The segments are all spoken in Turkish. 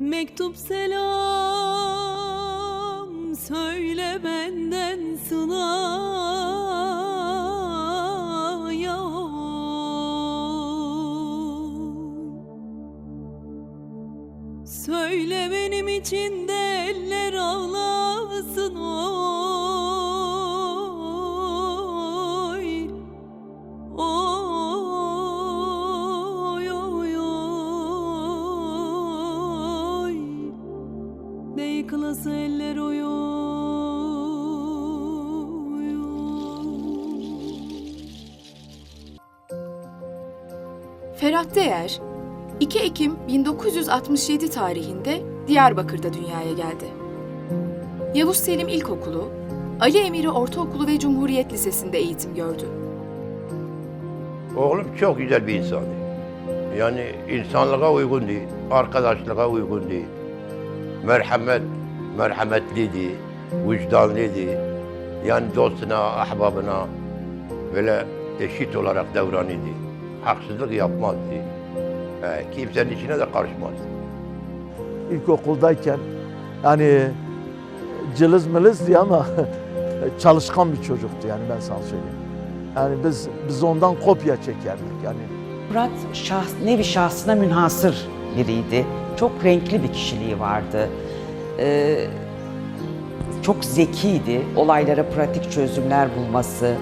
Mektup selam söyle benden Sıla'ya Söyle benim için Ferhat Değer, 2 Ekim 1967 tarihinde Diyarbakır'da dünyaya geldi. Yavuz Selim İlkokulu, Ali Emiri Ortaokulu ve Cumhuriyet Lisesi'nde eğitim gördü. Oğlum çok güzel bir insandı. Yani insanlığa uygun değil, arkadaşlığa uygun değil. Merhamet, merhametliydi, vicdanlıydı. Yani dostuna, ahbabına böyle eşit olarak davranıyordu. Haksızlık yapmazdı. He, kimsenin içine de karışmazdı. ilkokuldayken yani cılız mılızdı ama çalışkan bir çocuktu yani ben sana söyleyeyim. Yani biz biz ondan kopya çekerdik yani. Murat şahs, nevi şahsına münhasır biriydi. Çok renkli bir kişiliği vardı. Ee, çok zekiydi. Olaylara pratik çözümler bulması,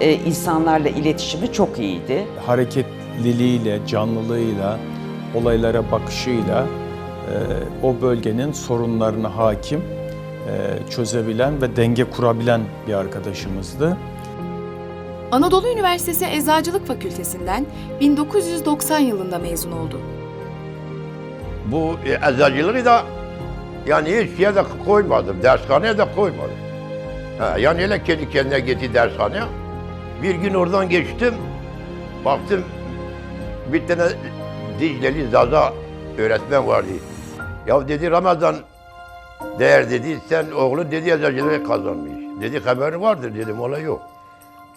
e, insanlarla iletişimi çok iyiydi. hareketliliğiyle, canlılığıyla, olaylara bakışıyla e, o bölgenin sorunlarına hakim, e, çözebilen ve denge kurabilen bir arkadaşımızdı. Anadolu Üniversitesi Eczacılık Fakültesinden 1990 yılında mezun oldu. Bu e, eczacılığı da yani hiç şeye de koymadım, dershaneye de koymadım. Ha, yani öyle kendi kendine gitti dershaneye. Bir gün oradan geçtim, baktım bir tane Dicleli Zaza öğretmen vardı. Ya dedi Ramazan değer dedi, sen oğlu dedi eczacılığı kazanmış. Dedi haberin vardır dedim, ola yok.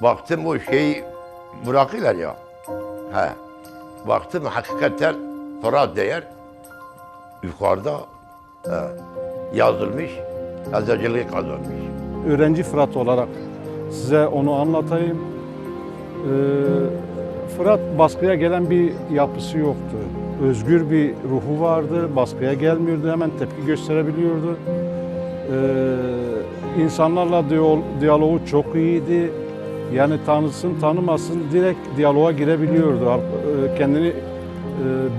Baktım o şeyi bırakıyorlar ya. He. Baktım hakikaten Fırat değer yukarıda he, yazılmış, eczacılığı kazanmış. öğrenci Fırat olarak size onu anlatayım. Ee, Fırat baskıya gelen bir yapısı yoktu. Özgür bir ruhu vardı, baskıya gelmiyordu, hemen tepki gösterebiliyordu. Ee, insanlarla diyal- diyaloğu çok iyiydi. Yani tanısın tanımasın direkt diyaloğa girebiliyordu. E, Kendini e,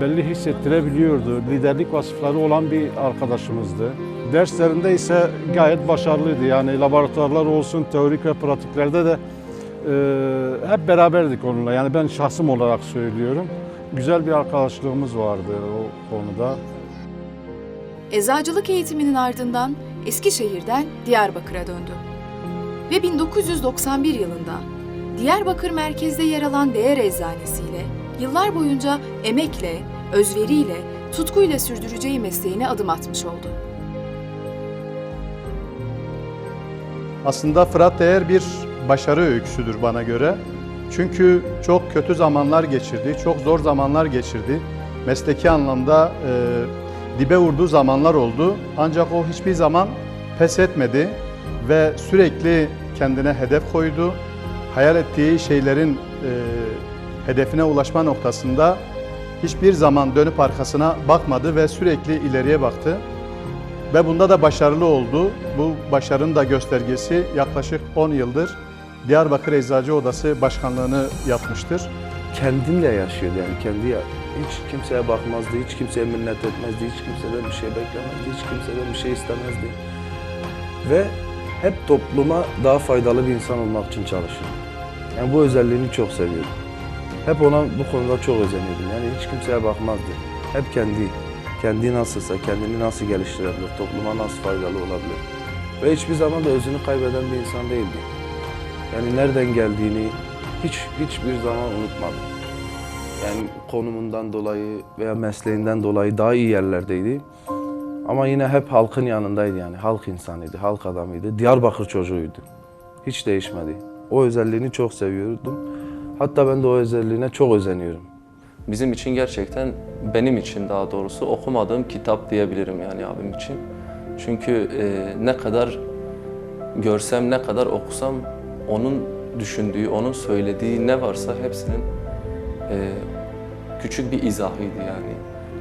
belli hissettirebiliyordu. Liderlik vasıfları olan bir arkadaşımızdı. Derslerinde ise gayet başarılıydı. Yani laboratuvarlar olsun, teorik ve pratiklerde de e, hep beraberdik onunla. Yani ben şahsım olarak söylüyorum. Güzel bir arkadaşlığımız vardı o konuda. Eczacılık eğitiminin ardından Eskişehir'den Diyarbakır'a döndü. Ve 1991 yılında Diyarbakır merkezde yer alan Değer Eczanesi ile yıllar boyunca emekle, özveriyle, tutkuyla sürdüreceği mesleğine adım atmış oldu. Aslında Fırat Değer bir başarı öyküsüdür bana göre. Çünkü çok kötü zamanlar geçirdi, çok zor zamanlar geçirdi. Mesleki anlamda e, dibe vurduğu zamanlar oldu. Ancak o hiçbir zaman pes etmedi ve sürekli kendine hedef koydu. Hayal ettiği şeylerin e, hedefine ulaşma noktasında hiçbir zaman dönüp arkasına bakmadı ve sürekli ileriye baktı. Ve bunda da başarılı oldu. Bu başarının da göstergesi yaklaşık 10 yıldır Diyarbakır Eczacı Odası Başkanlığını yapmıştır. kendinle yaşıyordu yani kendi hiç kimseye bakmazdı, hiç kimseye minnet etmezdi, hiç kimseden bir şey beklemezdi, hiç kimseden bir şey istemezdi. Ve hep topluma daha faydalı bir insan olmak için çalışırdı. Yani bu özelliğini çok seviyordum. Hep ona bu konuda çok özeniyordum. Yani hiç kimseye bakmazdı. Hep kendi, kendi nasılsa, kendini nasıl geliştirebilir, topluma nasıl faydalı olabilir. Ve hiçbir zaman da özünü kaybeden bir insan değildi. Yani nereden geldiğini hiç hiçbir zaman unutmadı. Yani konumundan dolayı veya mesleğinden dolayı daha iyi yerlerdeydi. Ama yine hep halkın yanındaydı yani. Halk insanıydı, halk adamıydı. Diyarbakır çocuğuydu. Hiç değişmedi. O özelliğini çok seviyordum. Hatta ben de o özelliğine çok özeniyorum. Bizim için gerçekten benim için daha doğrusu okumadığım kitap diyebilirim yani abim için. Çünkü e, ne kadar görsem, ne kadar okusam onun düşündüğü, onun söylediği ne varsa hepsinin e, küçük bir izahıydı yani.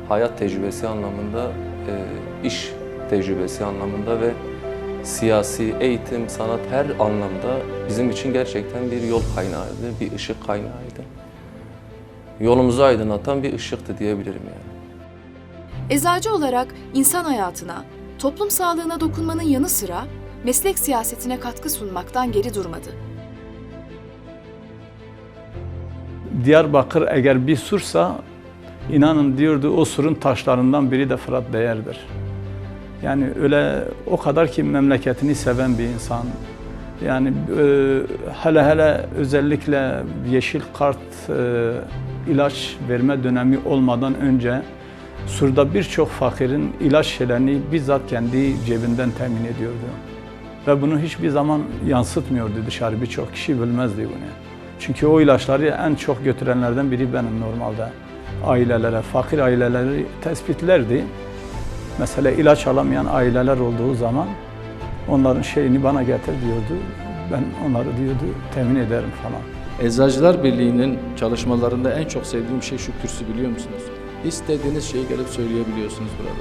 Hayat tecrübesi anlamında, e, iş tecrübesi anlamında ve siyasi, eğitim, sanat her anlamda bizim için gerçekten bir yol kaynağıydı, bir ışık kaynağıydı. Yolumuzu aydınlatan bir ışıktı diyebilirim yani. Eczacı olarak insan hayatına, toplum sağlığına dokunmanın yanı sıra meslek siyasetine katkı sunmaktan geri durmadı. Diyarbakır eğer bir sursa inanın diyordu o surun taşlarından biri de Fırat Değer'dir. Yani öyle o kadar ki memleketini seven bir insan. Yani e, hele hele özellikle yeşil kart e, ilaç verme dönemi olmadan önce Sur'da birçok fakirin ilaç şeylerini bizzat kendi cebinden temin ediyordu. Ve bunu hiçbir zaman yansıtmıyordu dışarı. Birçok kişi bilmezdi bunu. Çünkü o ilaçları en çok götürenlerden biri benim normalde. Ailelere, fakir aileleri tespitlerdi. Mesela ilaç alamayan aileler olduğu zaman onların şeyini bana getir diyordu. Ben onları diyordu temin ederim falan. Eczacılar Birliği'nin çalışmalarında en çok sevdiğim şey şu kürsü biliyor musunuz? İstediğiniz şeyi gelip söyleyebiliyorsunuz burada.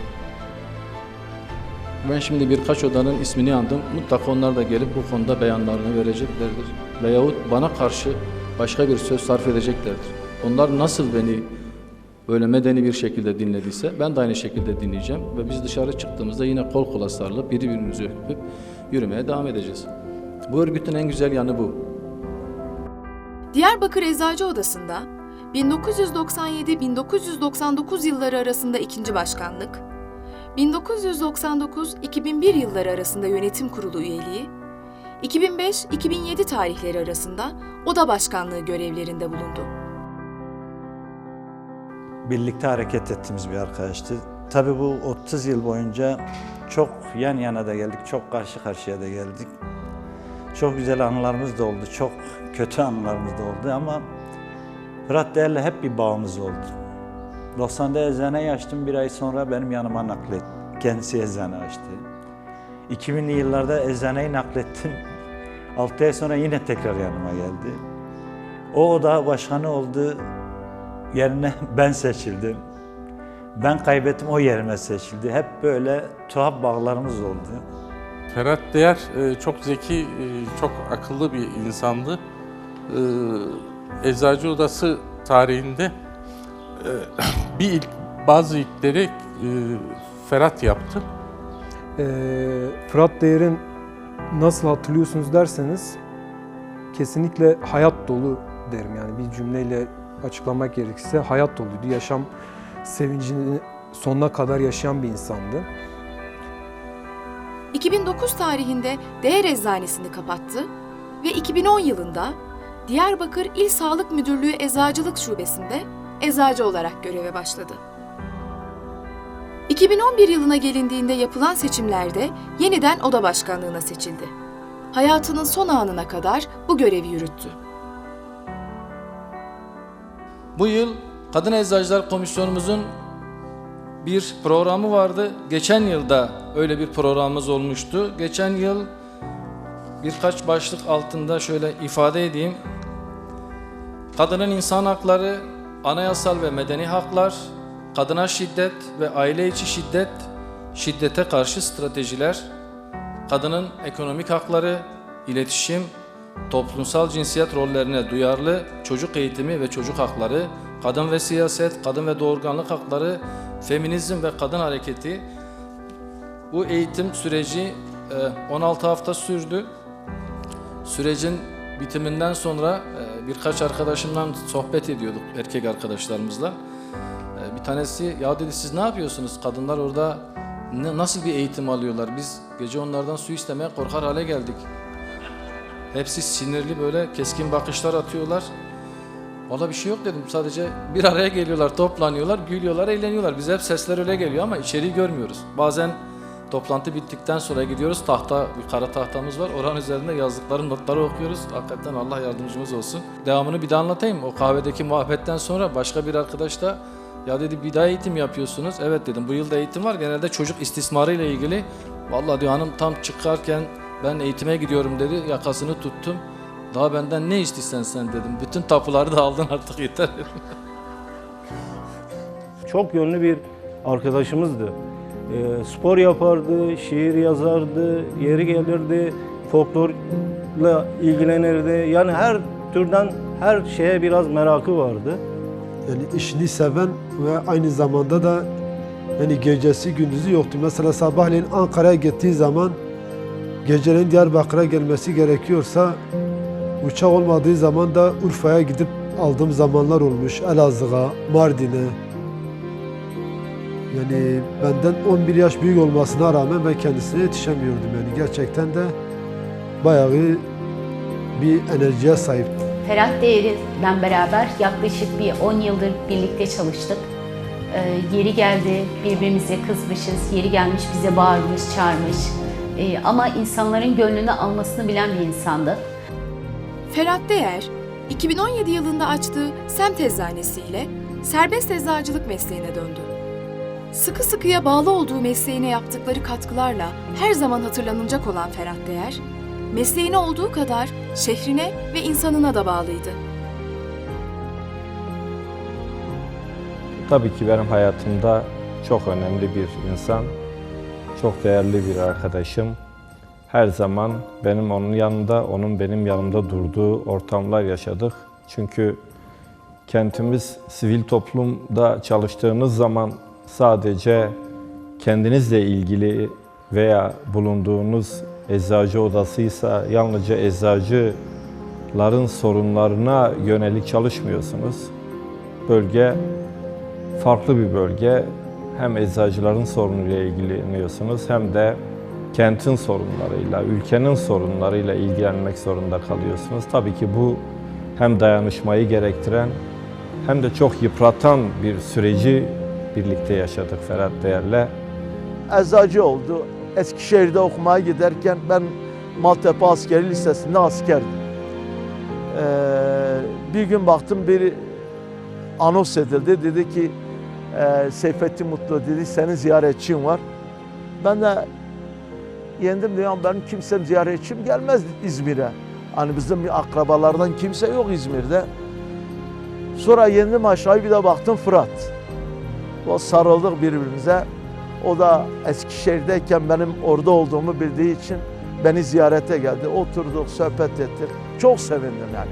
Ben şimdi birkaç odanın ismini andım. Mutlaka onlar da gelip bu konuda beyanlarını vereceklerdir. Veyahut bana karşı başka bir söz sarf edeceklerdir. Onlar nasıl beni böyle medeni bir şekilde dinlediyse ben de aynı şekilde dinleyeceğim. Ve biz dışarı çıktığımızda yine kol kola sarılıp birbirimizi öpüp yürümeye devam edeceğiz. Bu örgütün en güzel yanı bu. Diyarbakır Eczacı Odası'nda 1997-1999 yılları arasında ikinci başkanlık, 1999-2001 yılları arasında yönetim kurulu üyeliği, 2005-2007 tarihleri arasında oda başkanlığı görevlerinde bulundu. birlikte hareket ettiğimiz bir arkadaştı. Tabii bu 30 yıl boyunca çok yan yana da geldik, çok karşı karşıya da geldik. Çok güzel anılarımız da oldu, çok kötü anılarımız da oldu ama Fırat Değer'le hep bir bağımız oldu. 90'da eczaneyi açtım, bir ay sonra benim yanıma naklet. Kendisi eczane açtı. 2000'li yıllarda eczaneyi naklettim. 6 ay sonra yine tekrar yanıma geldi. O oda başkanı oldu, yerine ben seçildim. Ben kaybettim, o yerime seçildi. Hep böyle tuhaf bağlarımız oldu. Ferhat Değer e, çok zeki, e, çok akıllı bir insandı. E, Eczacı Odası tarihinde bir ilk, bazı ilkleri Ferhat yaptı. Fırat Değer'in nasıl hatırlıyorsunuz derseniz kesinlikle hayat dolu derim yani bir cümleyle açıklamak gerekirse hayat doluydu. Yaşam sevincini sonuna kadar yaşayan bir insandı. 2009 tarihinde Değer Eczanesini kapattı ve 2010 yılında Diyarbakır İl Sağlık Müdürlüğü Eczacılık Şubesi'nde eczacı olarak göreve başladı. 2011 yılına gelindiğinde yapılan seçimlerde yeniden oda başkanlığına seçildi. Hayatının son anına kadar bu görevi yürüttü. Bu yıl Kadın Eczacılar Komisyonumuzun bir programı vardı. Geçen yılda öyle bir programımız olmuştu. Geçen yıl birkaç başlık altında şöyle ifade edeyim. Kadının insan hakları, anayasal ve medeni haklar, kadına şiddet ve aile içi şiddet, şiddete karşı stratejiler, kadının ekonomik hakları, iletişim, toplumsal cinsiyet rollerine duyarlı, çocuk eğitimi ve çocuk hakları, kadın ve siyaset, kadın ve doğurganlık hakları, feminizm ve kadın hareketi. Bu eğitim süreci e, 16 hafta sürdü. Sürecin bitiminden sonra e, birkaç arkadaşımdan sohbet ediyorduk erkek arkadaşlarımızla. E, Bir tanesi ya dedi siz ne yapıyorsunuz? Kadınlar orada nasıl bir eğitim alıyorlar? Biz gece onlardan su istemeye korkar hale geldik. Hepsi sinirli böyle keskin bakışlar atıyorlar. Valla bir şey yok dedim. Sadece bir araya geliyorlar, toplanıyorlar, gülüyorlar, eğleniyorlar. Bize hep sesler öyle geliyor ama içeriği görmüyoruz. Bazen Toplantı bittikten sonra gidiyoruz. Tahta, bir kara tahtamız var. Oranın üzerinde yazdıkları notları okuyoruz. Hakikaten Allah yardımcımız olsun. Devamını bir daha anlatayım. O kahvedeki muhabbetten sonra başka bir arkadaş da ya dedi bir daha eğitim yapıyorsunuz. Evet dedim bu yılda eğitim var. Genelde çocuk istismarı ile ilgili. Vallahi diyor hanım tam çıkarken ben eğitime gidiyorum dedi. Yakasını tuttum. Daha benden ne istiyorsun sen dedim. Bütün tapuları da aldın artık yeter dedim. Çok yönlü bir arkadaşımızdı. Ee, spor yapardı, şiir yazardı, yeri gelirdi, folklorla ilgilenirdi. Yani her türden her şeye biraz merakı vardı. Yani işini seven ve aynı zamanda da yani gecesi gündüzü yoktu. Mesela sabahleyin Ankara'ya gittiği zaman geceleyin Diyarbakır'a gelmesi gerekiyorsa uçak olmadığı zaman da Urfa'ya gidip aldığım zamanlar olmuş. Elazığ'a, Mardin'e. Yani benden 11 yaş büyük olmasına rağmen ben kendisine yetişemiyordum. Yani gerçekten de bayağı bir enerjiye sahipti. Ferhat Değer'i ben beraber yaklaşık bir 10 yıldır birlikte çalıştık. Ee, yeri geldi birbirimize kızmışız, yeri gelmiş bize bağırmış, çağırmış. Ee, ama insanların gönlünü almasını bilen bir insandı. Ferhat Değer, 2017 yılında açtığı semt eczanesiyle serbest eczacılık mesleğine döndü. Sıkı sıkıya bağlı olduğu mesleğine yaptıkları katkılarla her zaman hatırlanılacak olan Ferhat Değer, mesleğine olduğu kadar şehrine ve insanına da bağlıydı. Tabii ki benim hayatımda çok önemli bir insan, çok değerli bir arkadaşım. Her zaman benim onun yanında, onun benim yanımda durduğu ortamlar yaşadık. Çünkü kentimiz sivil toplumda çalıştığınız zaman sadece kendinizle ilgili veya bulunduğunuz eczacı odasıysa yalnızca eczacıların sorunlarına yönelik çalışmıyorsunuz. Bölge farklı bir bölge. Hem eczacıların sorunuyla ilgileniyorsunuz hem de kentin sorunlarıyla, ülkenin sorunlarıyla ilgilenmek zorunda kalıyorsunuz. Tabii ki bu hem dayanışmayı gerektiren hem de çok yıpratan bir süreci birlikte yaşadık Ferhat Değer'le. Eczacı oldu. Eskişehir'de okumaya giderken ben Maltepe Askeri Lisesi'nde askerdim. Ee, bir gün baktım bir anons edildi. Dedi ki e, Seyfettin Mutlu dedi senin ziyaretçin var. Ben de yendim diyorum benim kimsem ziyaretçim gelmez İzmir'e. Hani bizim akrabalardan kimse yok İzmir'de. Sonra yendim aşağı bir de baktım Fırat. O sarıldık birbirimize. O da Eskişehir'deyken benim orada olduğumu bildiği için beni ziyarete geldi. Oturduk, sohbet ettik. Çok sevindim yani.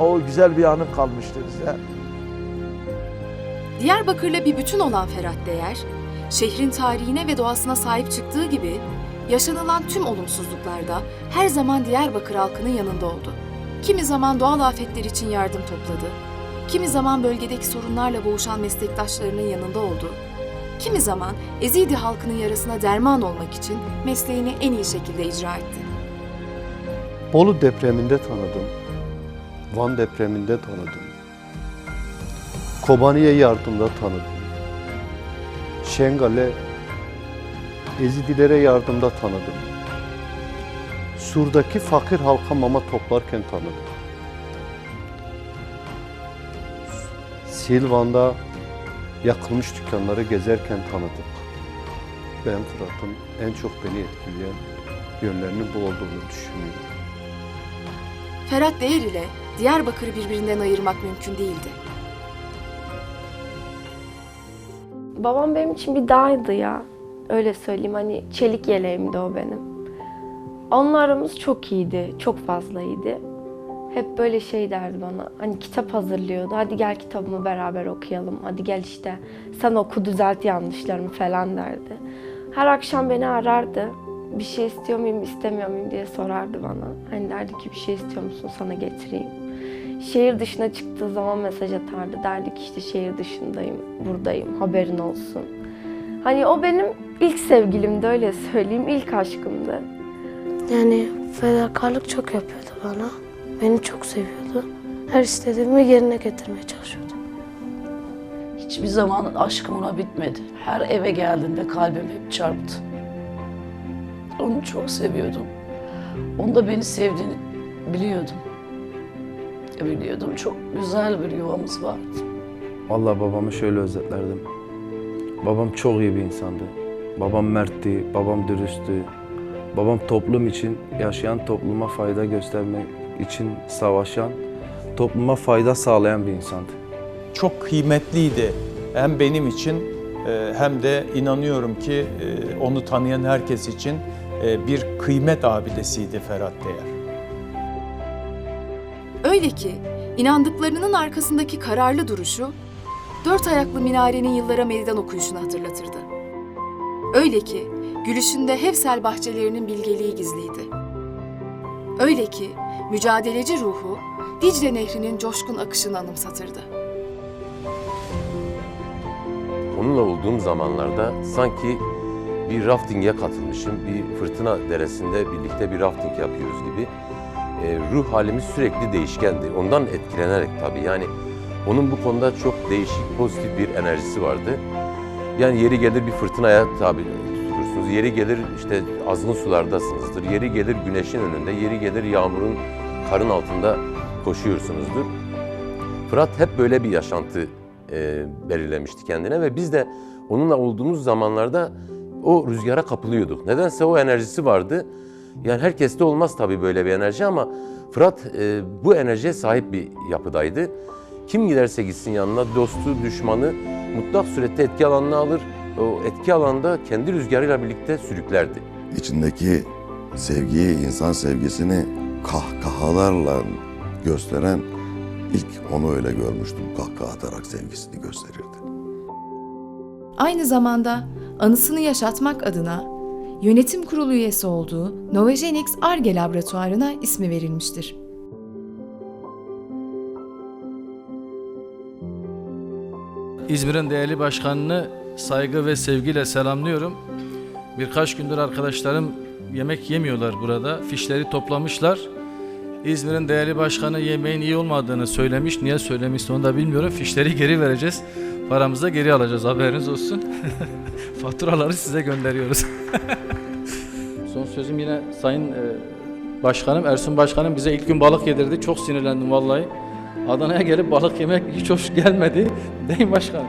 O güzel bir anı kalmıştı bize. Diyarbakır'la bir bütün olan Ferhat Değer, şehrin tarihine ve doğasına sahip çıktığı gibi yaşanılan tüm olumsuzluklarda her zaman Diyarbakır halkının yanında oldu. Kimi zaman doğal afetler için yardım topladı, kimi zaman bölgedeki sorunlarla boğuşan meslektaşlarının yanında oldu, kimi zaman Ezidi halkının yarasına derman olmak için mesleğini en iyi şekilde icra etti. Bolu depreminde tanıdım. Van depreminde tanıdım. Kobaniye yardımda tanıdım. Şengal'e, Ezidilere yardımda tanıdım. Sur'daki fakir halka mama toplarken tanıdım. Silvan'da yakılmış dükkanları gezerken tanıdık. Ben Fırat'ın en çok beni etkileyen yönlerinin bu olduğunu düşünüyorum. Ferhat Değer ile Diyarbakır'ı birbirinden ayırmak mümkün değildi. Babam benim için bir dağydı ya. Öyle söyleyeyim hani çelik yeleğimdi o benim. Onunla aramız çok iyiydi, çok fazla iyiydi. Hep böyle şey derdi bana, hani kitap hazırlıyordu. Hadi gel kitabımı beraber okuyalım. Hadi gel işte sen oku düzelt yanlışlarımı falan derdi. Her akşam beni arardı. Bir şey istiyor muyum, istemiyor muyum diye sorardı bana. Hani derdi ki bir şey istiyor musun sana getireyim. Şehir dışına çıktığı zaman mesaj atardı. Derdi ki işte şehir dışındayım, buradayım, haberin olsun. Hani o benim ilk sevgilimdi öyle söyleyeyim, ilk aşkımdı. Yani fedakarlık çok yapıyordu bana. Beni çok seviyordu. Her istediğimi yerine getirmeye çalışıyordu. Hiçbir zaman aşkım ona bitmedi. Her eve geldiğinde kalbim hep çarptı. Onu çok seviyordum. Onun da beni sevdiğini biliyordum. Biliyordum. Çok güzel bir yuvamız vardı. Vallahi babamı şöyle özetlerdim. Babam çok iyi bir insandı. Babam mertti, babam dürüsttü. Babam toplum için yaşayan, topluma fayda göstermek için savaşan, topluma fayda sağlayan bir insandı. Çok kıymetliydi hem benim için e, hem de inanıyorum ki e, onu tanıyan herkes için e, bir kıymet abidesiydi Ferhat Değer. Öyle ki inandıklarının arkasındaki kararlı duruşu dört ayaklı minarenin yıllara meydan okuyuşunu hatırlatırdı. Öyle ki gülüşünde Hevsel bahçelerinin bilgeliği gizliydi. Öyle ki mücadeleci ruhu Dicle Nehri'nin coşkun akışını anımsatırdı. Onunla olduğum zamanlarda sanki bir raftinge katılmışım, bir fırtına deresinde birlikte bir rafting yapıyoruz gibi. E, ruh halimiz sürekli değişkendi. Ondan etkilenerek tabii yani onun bu konuda çok değişik, pozitif bir enerjisi vardı. Yani yeri gelir bir fırtınaya tabi tutulursunuz, yeri gelir işte azgın sulardasınızdır, yeri gelir güneşin önünde, yeri gelir yağmurun, karın altında koşuyorsunuzdur. Fırat hep böyle bir yaşantı e, belirlemişti kendine ve biz de onunla olduğumuz zamanlarda o rüzgara kapılıyorduk. Nedense o enerjisi vardı. Yani herkeste olmaz tabii böyle bir enerji ama Fırat e, bu enerjiye sahip bir yapıdaydı. Kim giderse gitsin yanına dostu, düşmanı mutlak surette etki alanına alır. O etki alanda kendi rüzgarıyla birlikte sürüklerdi. İçindeki sevgiyi, insan sevgisini kahkahalarla gösteren ilk onu öyle görmüştüm. Kahkaha atarak sevgisini gösterirdi. Aynı zamanda anısını yaşatmak adına yönetim kurulu üyesi olduğu Novogenix ARGE laboratuvarına ismi verilmiştir. İzmir'in değerli başkanını saygı ve sevgiyle selamlıyorum. Birkaç gündür arkadaşlarım yemek yemiyorlar burada. Fişleri toplamışlar. İzmir'in değerli başkanı yemeğin iyi olmadığını söylemiş. Niye söylemişse onu da bilmiyorum. Fişleri geri vereceğiz. Paramızı da geri alacağız haberiniz olsun. Faturaları size gönderiyoruz. Son sözüm yine Sayın e, Başkanım, Ersun Başkanım bize ilk gün balık yedirdi. Çok sinirlendim vallahi. Adana'ya gelip balık yemek hiç hoş gelmedi. Değil başkanım?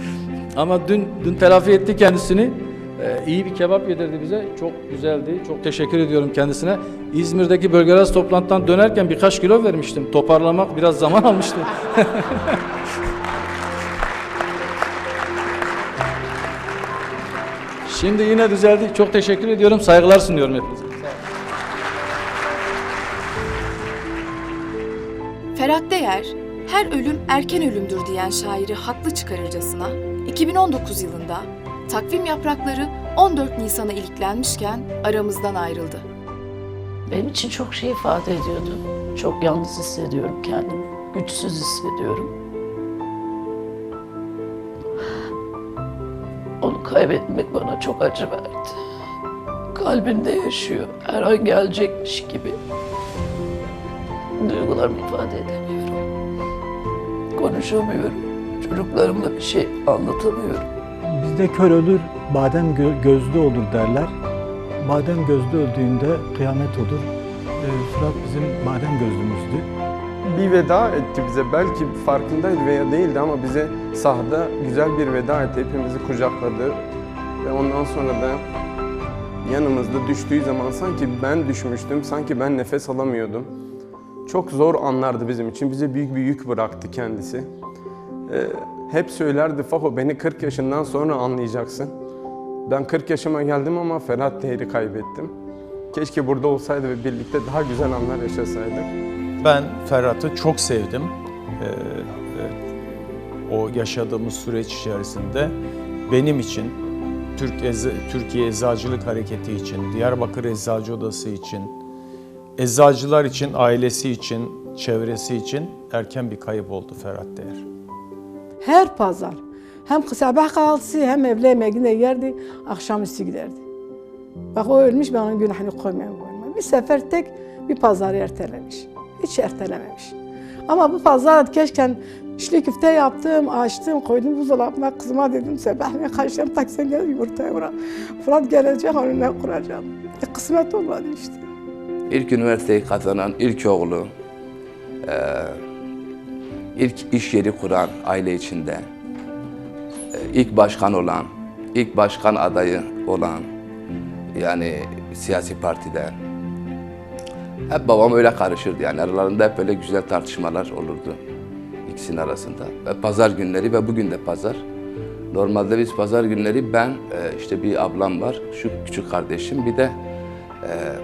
Ama dün dün telafi etti kendisini. Ee, iyi bir kebap yedirdi bize. Çok güzeldi. Çok teşekkür ediyorum kendisine. İzmir'deki bölge arası toplantıdan dönerken birkaç kilo vermiştim. Toparlamak biraz zaman almıştı. Şimdi yine düzeldi. Çok teşekkür ediyorum. Saygılar sunuyorum hepinize. Ferhat Değer, her ölüm erken ölümdür diyen şairi haklı çıkarırcasına 2019 yılında takvim yaprakları 14 Nisan'a iliklenmişken aramızdan ayrıldı. Benim için çok şey ifade ediyordu. Çok yalnız hissediyorum kendimi. Güçsüz hissediyorum. Onu kaybetmek bana çok acı verdi. Kalbimde yaşıyor. Her an gelecekmiş gibi. Duygularımı ifade edemiyorum. Konuşamıyorum. Çocuklarımla bir şey anlatamıyorum. Bizde kör ölür, badem gö- gözlü olur derler. Badem gözlü öldüğünde kıyamet olur. Ee, Fırat bizim badem gözlümüzdü. bir veda etti bize. Belki farkındaydı veya değildi ama bize sahada güzel bir veda etti. Hepimizi kucakladı. Ve ondan sonra da yanımızda düştüğü zaman sanki ben düşmüştüm, sanki ben nefes alamıyordum. Çok zor anlardı bizim için. Bize büyük bir yük bıraktı kendisi. Ee, hep söylerdi Faho beni 40 yaşından sonra anlayacaksın. Ben 40 yaşıma geldim ama Ferhat Değer'i kaybettim. Keşke burada olsaydı ve birlikte daha güzel anlar yaşasaydık. Ben Ferhat'ı çok sevdim. Ee, e, o yaşadığımız süreç içerisinde benim için, Türk Eza- Türkiye Eczacılık Hareketi için, Diyarbakır Eczacı Odası için, eczacılar için, ailesi için, çevresi için erken bir kayıp oldu Ferhat Değer. Her pazar hem sabah kahvaltısı hem evle yemeğine yerdi, akşamüstü giderdi. Bak o ölmüş ben onun günahını koymayayım koymayayım. Bir sefer tek bir pazarı ertelemiş. Hiç ertelememiş. Ama bu pazar keşke içli köfte yaptım, açtım, koydum buzdolabına. Kızıma dedim sabahleyin kaçacağım taksen gel yumurtaya bırak. Fırat gelecek önüne kuracağım. E, kısmet olmadı işte. İlk üniversiteyi kazanan ilk oğlu, eee, ilk iş yeri kuran aile içinde, eee, ilk başkan olan, ilk başkan adayı olan, yani siyasi partiden. Hep babam öyle karışırdı yani aralarında hep böyle güzel tartışmalar olurdu ikisinin arasında. Ve pazar günleri ve bugün de pazar. Normalde biz pazar günleri ben, eee, işte bir ablam var, şu küçük kardeşim, bir de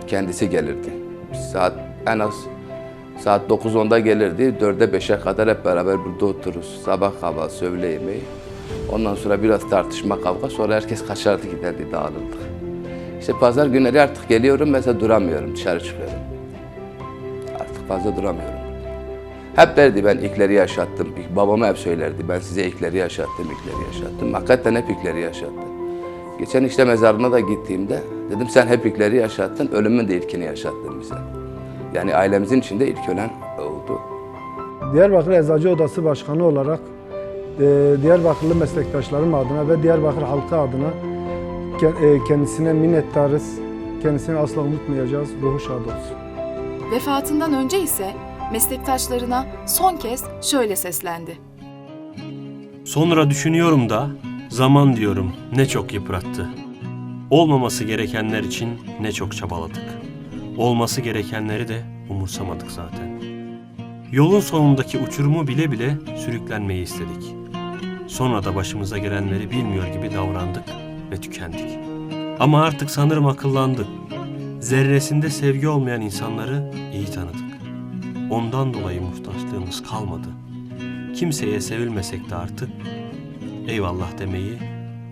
kendisi gelirdi. Saat en az saat 9-10'da gelirdi. 4'e 5'e kadar hep beraber burada otururuz. Sabah kahvaltısı, öğle yemeği. Ondan sonra biraz tartışma, kavga. Sonra herkes kaçardı giderdi, dağılırdık. İşte pazar günleri artık geliyorum mesela duramıyorum, dışarı çıkıyorum. Artık fazla duramıyorum. Hep derdi ben ilkleri yaşattım. Babama hep söylerdi. Ben size ilkleri yaşattım, ilkleri yaşattım. Hakikaten hep ilkleri yaşattı. Geçen işte mezarına da gittiğimde dedim sen hep ilkleri yaşattın, ölümün de ilkini yaşattın bize. Yani ailemizin içinde ilk ölen oldu. Diyarbakır Eczacı Odası Başkanı olarak e, Diyarbakırlı meslektaşlarım adına ve Diyarbakır halkı adına e, kendisine minnettarız. Kendisini asla unutmayacağız. Ruhu şad olsun. Vefatından önce ise meslektaşlarına son kez şöyle seslendi. Sonra düşünüyorum da zaman diyorum ne çok yıprattı. Olmaması gerekenler için ne çok çabaladık. Olması gerekenleri de umursamadık zaten. Yolun sonundaki uçurumu bile bile sürüklenmeyi istedik. Sonra da başımıza gelenleri bilmiyor gibi davrandık ve tükendik. Ama artık sanırım akıllandık. Zerresinde sevgi olmayan insanları iyi tanıdık. Ondan dolayı muhtaçlığımız kalmadı. Kimseye sevilmesek de artık eyvallah demeyi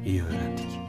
iyi öğrendik.